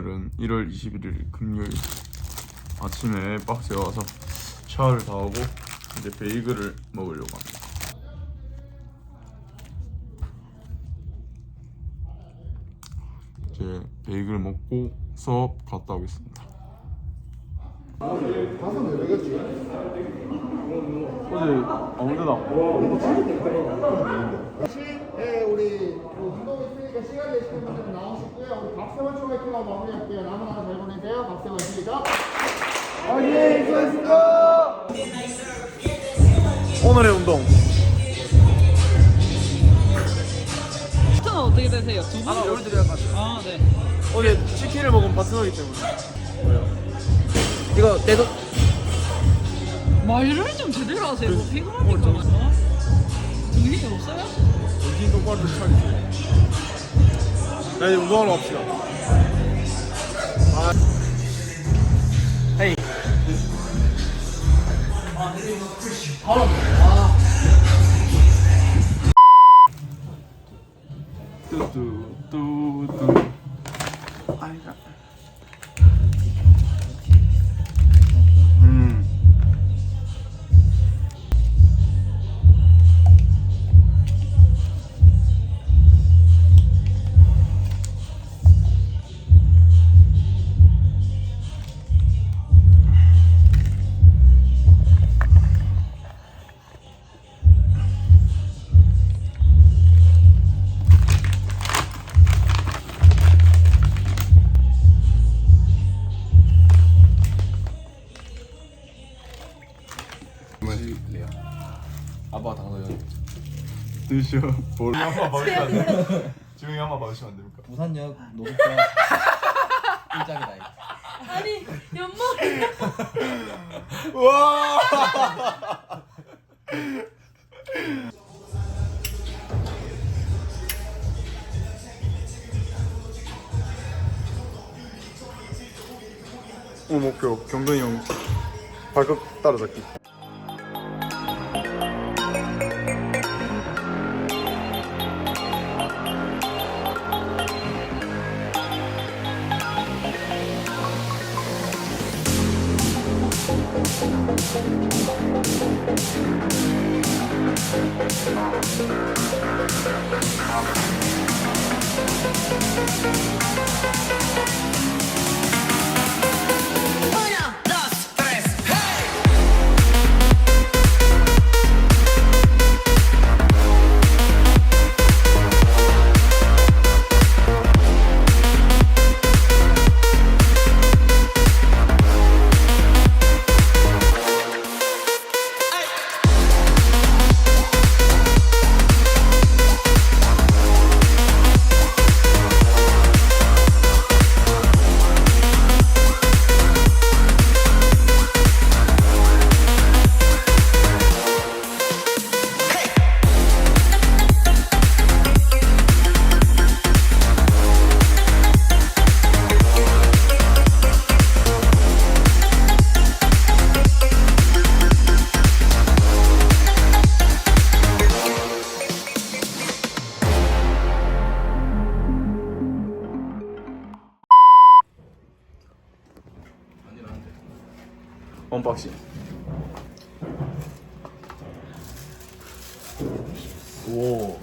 오늘은 1월 21일 금요일 아침에 박스에 와서 샤워를 다 하고 이제 베이글을 먹으려고 합니다. 이제 베이글 먹고 수업 갔다 오겠습니다. 어제 아무 데나 네, 우리 그 운동 있으니까 시간 되시는 분들 나오시고요. 우리 박세원 초회키가 마무리할게요. 남은 하나 잘 보내세요. 박세원 시작. 화이팅! 수고하셨습니다. 오늘의 운동 파트너 어떻게 되세요? 두 분? 올려드려야 할것 같아요. 아, 네. 어제 치킨을 먹은 파트너이기 때문에 이거 내도 말을 좀 제대로 하세요. 뭐 피곤하니까. 어? 정신이 없어요? 정신 똑바로 차리지 자 이제 운동하러 갑시다 헤이 뚜뚜뚜뚜 아빠 당근 드셔. 볼 한번 봐주시면 안 됩니까? 지웅이 한번 봐주시면 안 됩니까? 부산역 노숙자. 일장이다 이거. 아니 연막이야 와! 오늘 목표 경근이 형 발끝 따라잡기 언박싱. 오.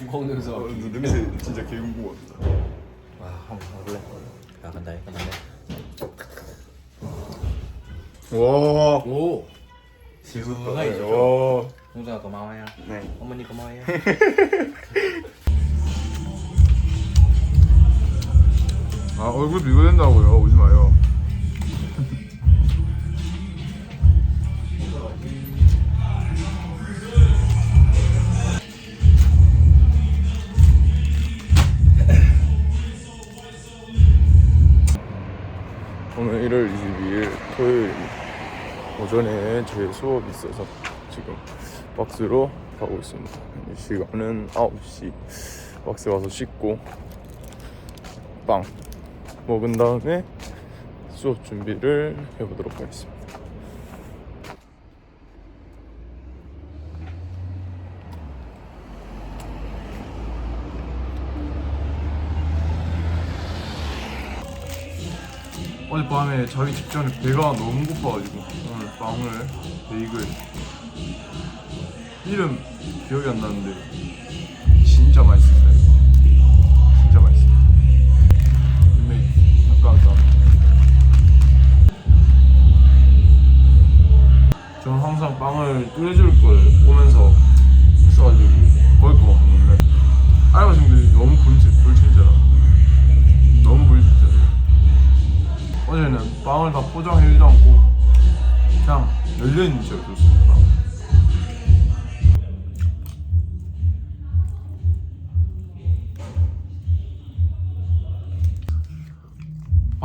무거운 냄새 어, 냄새 진짜 개 궁금합니다. 와 한번 가볼래? 야 간다 해 간다. 와 오. 시원하죠. 와. 동생아 고마워요. 네. 어머니 고마워요 아 얼굴 비교된다고요? 오지 마요. 오늘 1월 22일 토요일입니다 오전에 제 수업이 있어서 지금 박스로 가고 있습니다. 시간은 9시. 박스 와서 씻고 빵 먹은 다음에 수업 준비를 해보도록 하겠습니다. 어젯밤에 자기 직전에 배가 너무 고파가지고 오늘 빵을 베이글 이름 기억이 안 나는데 진짜 맛있습니다. 아까 저는 항상 빵을 끓여줄 걸 보면서 있어가지고 거기 거 먹는데. 알바생들이 너무 불친, 불친절하 너무 불친절해 어제는 빵을 다 포장해주지 않고 그냥 열려있는 채로 줬습니다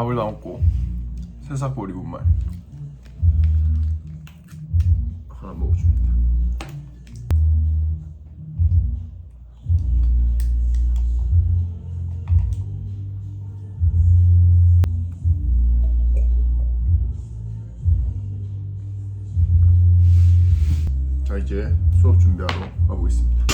밥을 다 먹고 새싹보리 분말. 하나 먹어줍니다. 자 이제 수업 준비하러 가고 있습니다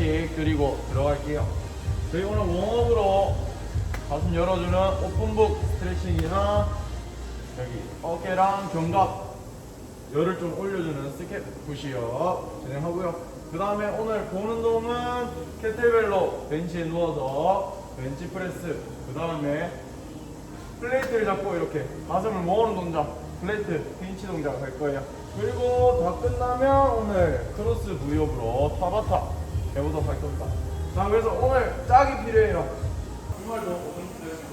번씩 드리고 들어갈게요. 저희 오늘 웜업으로 가슴 열어주는 오픈북 스트레칭이나 여기 어깨랑 견갑 열을 좀 올려주는 스캣 푸시업 진행하고요. 그 다음에 오늘 본 운동은 캐틀벨로 벤치에 누워서 벤치 프레스 그 다음에 플레이트를 잡고 이렇게 가슴을 모으는 동작 플레이트 핀치 동작을 할 거예요 그리고 다 끝나면 오늘 크로스 브이업으로 타바타 해보도록 할 겁니다. 자 그래서 오늘 짝이 필요해요. 주말도 오픈 스트레스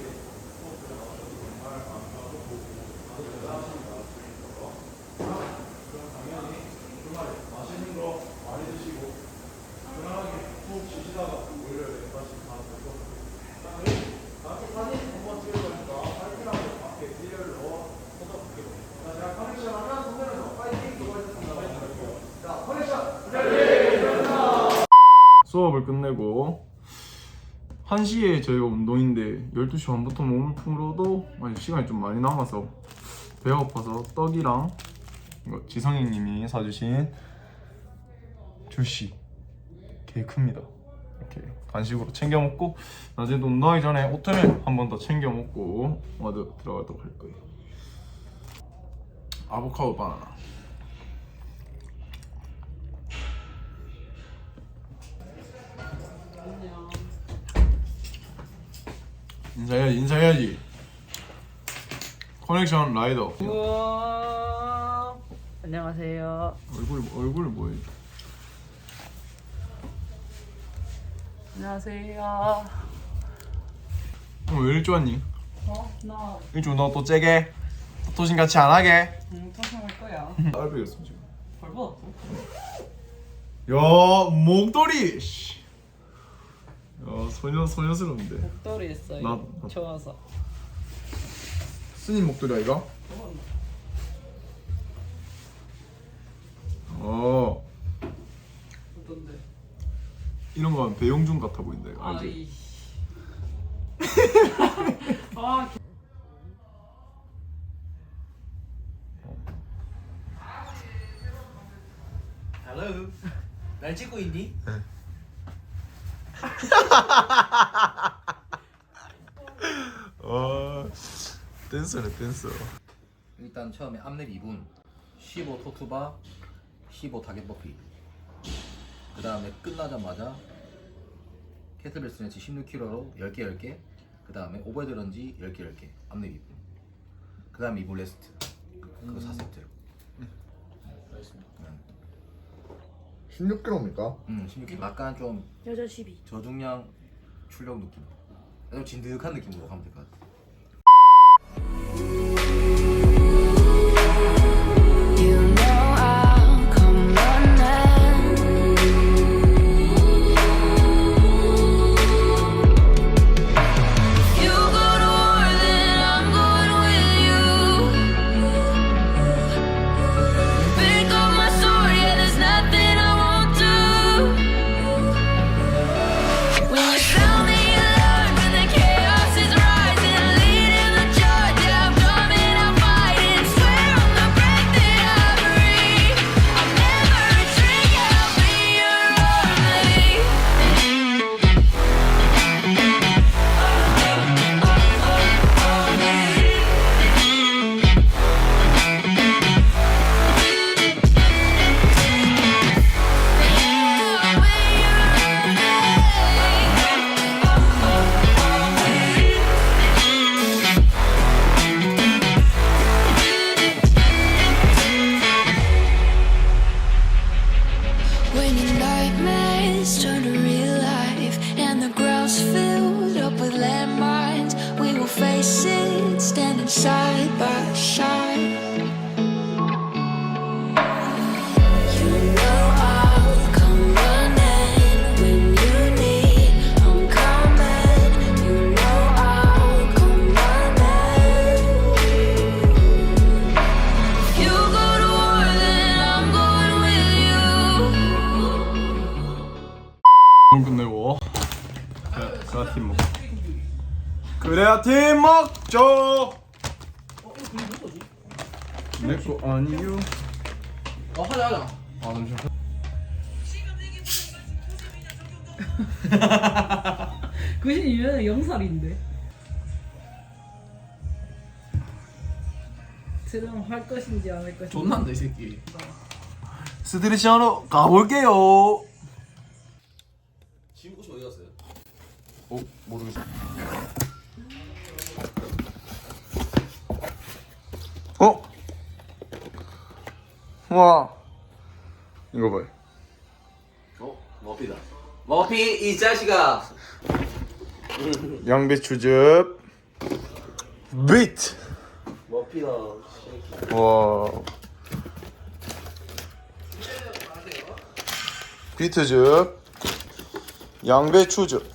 맛있는 거 많이 드시고 편안하게 푹 쉬시다가 월요일에 다시 가면 될것 같아요 나중에 사진 한번 찍을 거니까 발표하고 앞에 일렬로 뻗어볼게요. 자, 제가 커넥션 하면 손들어서 파이팅 그거 해주셨습니다. 파이팅 할게요. 자, 커넥션! 수업을 끝내고 1시에 저희가 운동인데 12시 반부터 몸을 풀어도 시간이 좀 많이 남아서 배가 고파서 떡이랑 이거 지성이 님이 사주신 주시 개 큽니다. 이렇게 간식으로 챙겨 먹고 낮에도 운동하기 전에 오트밀 한번 더 챙겨 먹고 와드 들어가도록 할 거예요. 아보카도 바나나. 인사해야지 인사해야지. 커넥션 라이더. 우와. 안녕하세요. 얼굴 얼굴 뭐해? 안녕하세요. 오늘 왜 일찍 왔니? 어? 나 일찍 너또 째게? 토신 같이 안 하게? 음, 통상할 거야. 알베였어 지금. 벌 받았어? 야 목도리. 씨. 야 소녀 소녀스러운데. 목도리 했어요. 나- 나- 좋아서. 스님 목도리 아이가? 어 어떤데? 이런 거 하면 배용준 같아 보인다 이거 알지? 아이. 아, 개- Hello. 날 찍고 있니? 아 댄서 일단 처음에 앞랩 2분 15 토투바 15 타겟 버피. 그 다음에 끝나자마자 캐틀벨 스트레치 16kg로 10개 10개. 그 다음에 오버헤드 런지 10개 10개. 앞랩 2분. 그 다음에 2분 레스트. 그거 4세트 16kg입니까? 음 16kg 약간 좀 여자 12. 저중량 출력 느낌. 좀 진득한 느낌으로 가면 될 것 같아 소야 팀 먹죠. 내거 아니요. 어 하자 하자 아 잠시만. 그신이면 영살인데. 트럼 할 것인지 안 할 것인지. 존난다 이 새끼 스트레칭하러 가볼게요. 지금 옷이 어디 갔어요? 어 모르겠어. 어? 와 이거 봐요. 어? 머피다 머피 이 자식아 양배추즙 비트. 머피다 와. 비트즙, 양배추즙.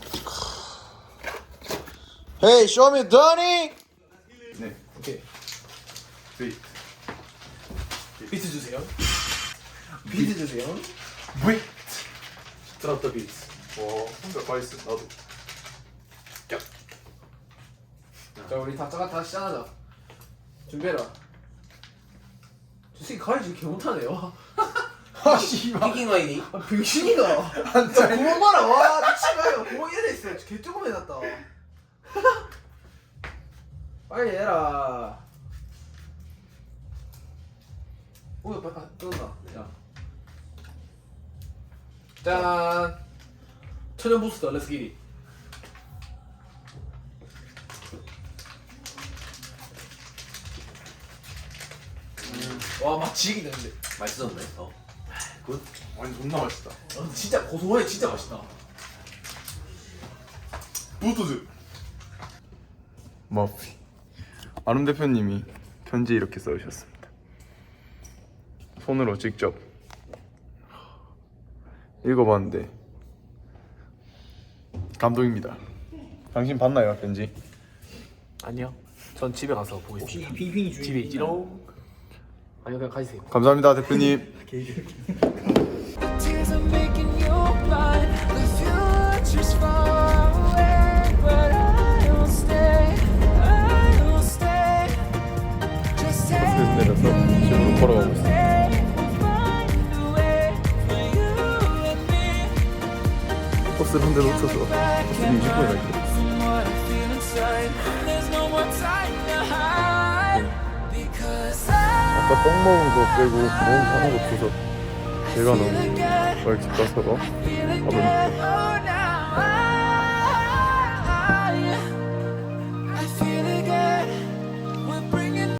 헤이, 쇼미 더니. 네, 오케이 비트. 비트 주세요. 비트 주세요. 비트. 드랍 더 비트 와, 혼자 가있어 나도. 자 우리 다 짜가 다시 짠하자. 준비해라. 저 새끼 가위 지금 개 못하네요. 아, 씨발. 피킹 라인이? 아 병신이가 자 구멍 봐라. 와 미친가요 구멍 이래 있어 개 조금 해놨다. 빨리 해라 오야 빨리 아, 뜯었다 야 짠 천연 부스터 렛츠 기리 와, 막 지기 되는데. 맛있었네. 어. 아니, 존나 맛있다. 어, 진짜 고소해, 진짜 맛있다. 부트즙. 머피. 아름 대표님이 편지 이렇게 써주셨습니다. 손으로 직접 읽어봤는데 감동입니다. 당신 봤나요 편지? 아니요. 전 집에 가서 보겠습니다. 집에 있지롱. 아니요, 그냥 가주세요. 감사합니다 대표님. 내려서 집으로 걸어 버스를 한대 놓쳐서 버스 20분에 갈게요. From what I feel inside, there's no more time to hide. Because I 아까 떡 먹은 거 빼고 너무 하나도 없어서 제가 너무. 빨리 집 가서 밥을. Oh, now